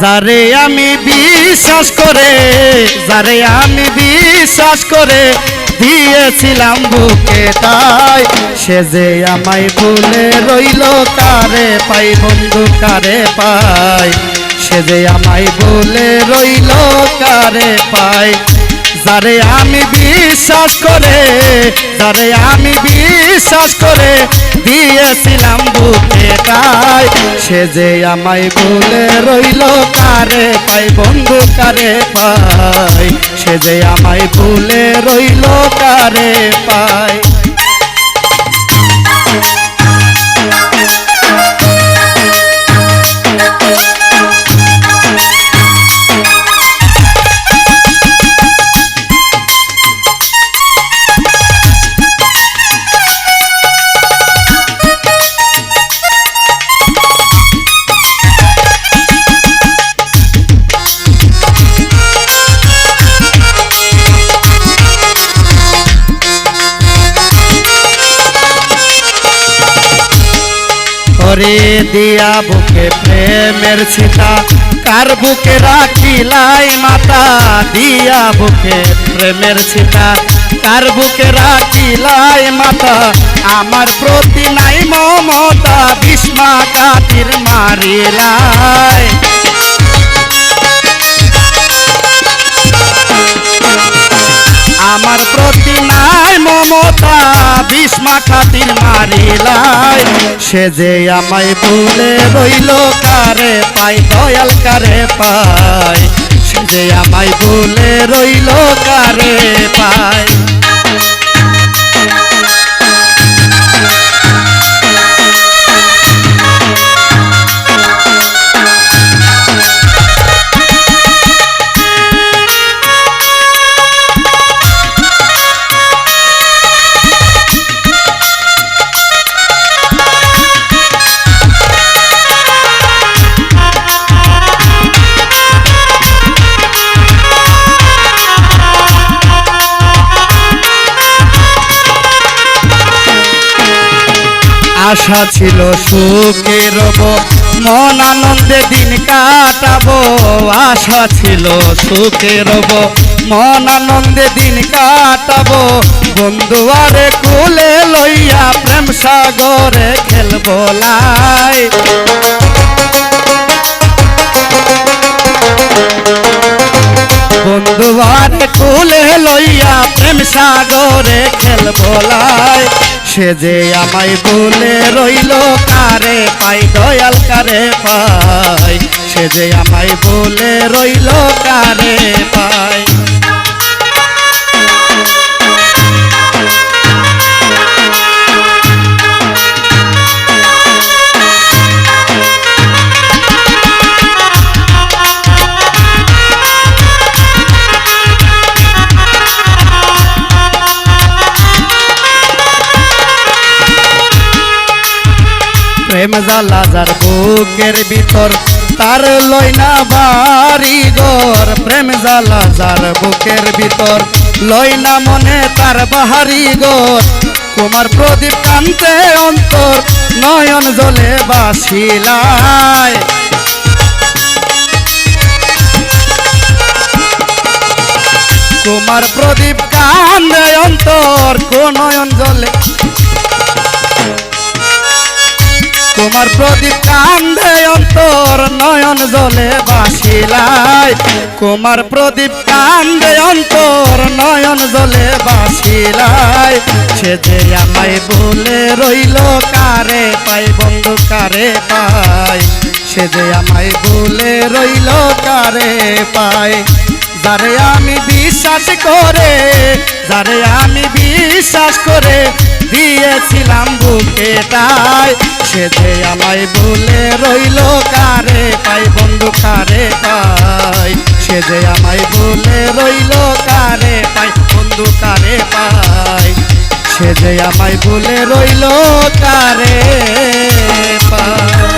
যারে আমি বিশ্বাস করে, যারে আমি বিশ্বাস করে দিয়েছিলাম বুকে তাই। সে যে আমায় ভুলে রইল কারে পাই, বন্ধু কারে পাই। সে যে আমায় ভুলে রইল কারে পাই। যারে আমি বিশ্বাস করে, যারে আমি বিশ্বাস করে দিয়েছিলাম বুকে তাই। সে যে আমায় ভুলে রইল কারে পাই, বন্ধু কারে পাই? সে যে আমায় ভুলে রইল কারে পাই? করে দিয়া বুকে প্রেমের ছিটা কার বুকে রাখিলাই মাতা? দিয়া বুকে প্রেমের ছিটা কার বুকে রাখিলাই মাতা? আমার প্রতি নাই মমতা বিস্মা কাতির মারিলাই। আমার প্রতি নাই মমতা বিষ্মা খাতির মারিলাই সে যে আমায় ভুলে রইল, কারে পাই, দয়াল কারে পাই। সে যে আমায় ভুলে রইল, কারে পাই। আশা ছিল সুখে রব, মন আনন্দে দিন কাটাবো। আশা ছিল সুখে রব, মন আনন্দে দিন কাটাবো। বন্ধু আরে কুলে লইয়া প্রেম সাগরে খেলব লাই। বন্ধু আরে কুলে লইয়া প্রেম সাগরে খেলব লাই। সে যে আমায় বলে রইল কারে পাই দয়াল কারে পাই। সে যে আমায় বলে রইল কারে পাই। প্রেম জ্বালা যার বুকের ভিতর, তার লইনা বাড়ি ঘর। প্রেম জ্বালা যার বুকের ভিতর, লইনা মনে তার বাহারি ঘর। কুমার প্রদীপ কান্তে অন্তর, নয়ন জলে বাসিলায় কুমার প্রদীপ কান্দে অন্তর কোন নয়ন জলে তোমার প্রদীপ কান্দে অন্তর নয়ন জলে বাসিলাই কুমার প্রদীপ কান্দে অন্তর নয়ন জলে বাসিলাই সে যে আমায় বলে রইল, কারে পাই বন্ধু কারে পাই সে যে আমায় বলে রইল, কারে পাই যারে আমি বিশ্বাস করে, যারে আমি বিশ্বাস করে দিয়েছিলাম বুকে তাই। ভুলে রইল কারে পাই বন্ধু কারে পাই? সে যে আমায় ভুলে রইল কারে পাই বন্ধু কারে পাই? সে যে আমায় ভুলে রইল কারে পাই।